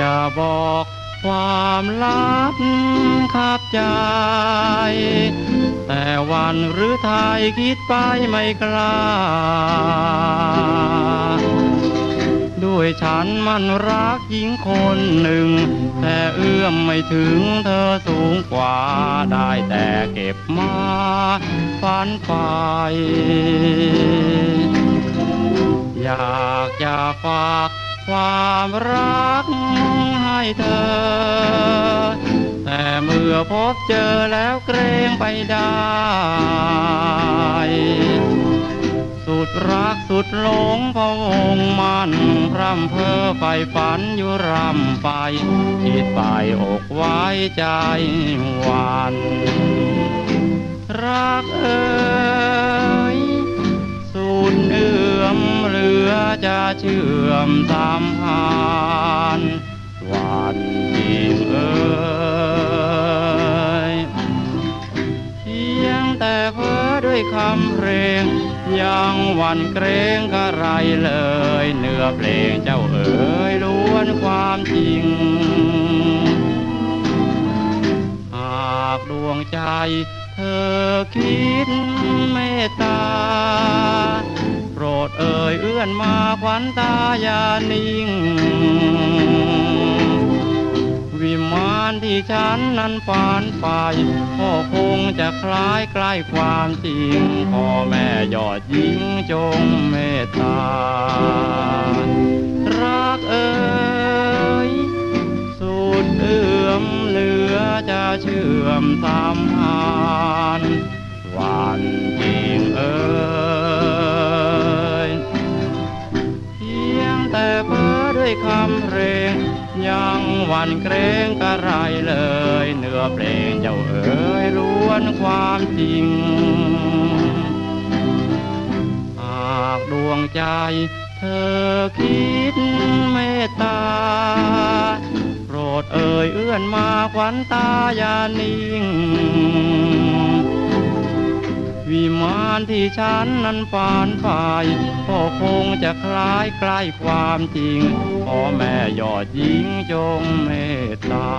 จะบอกความลับขับใจ แต่วันหรือไทยคิดไปไม่กล้า ด้วยฉันมันรักหญิงคนหนึ่ง แต่เอื้อมไม่ถึงเธอสูงกว่าได้แต่เก็บมาฝันไปอยากจะฝาก ความรักให้เธอ แต่เมื่อพบเจอแล้วเกรงไปได้ สุดรักสุดหลงพะวงมันพร่ำเพ้อไฟฝันอยู่รำไปคิดไปอกไว้ใจหวัน รักเอ่ เชื่อมสามพันหวันจริงเอ่ยเพียงแต่เพ้อด้วยคำเพลง ยังหวันเกรงกระไรเลย เนื้อเพลงเจ้าเอ๋ยล้วนความจริงหากดวงใจ เธอคิดเมตตา ยเอื้อนมาขวัญตาอย่านิ่ง วิมานที่ฉันนั้นฝันไปก็คงจะคล้ายใกล้ความจริงพ่อแม่ยอดหญิงจงเมตตา รักเอ่ยสุดเอื้อมเหลือจะเชื่อมสามพัน ด้วยคำเพลง ยังหวันเกรงกระไรเลย เนื้อเพลงเจ้าเอ๋ยล้วนความจริง หากดวงใจเธอคิดเมตตา โปรดเอ่ยเอื้อนมาขวัญตาอย่านิ่งานที่ฉันนั้นฝันไปก็คงจะคล้ายใกล้ความจริงพ่อแม่ยอดหญิงจงเมตตา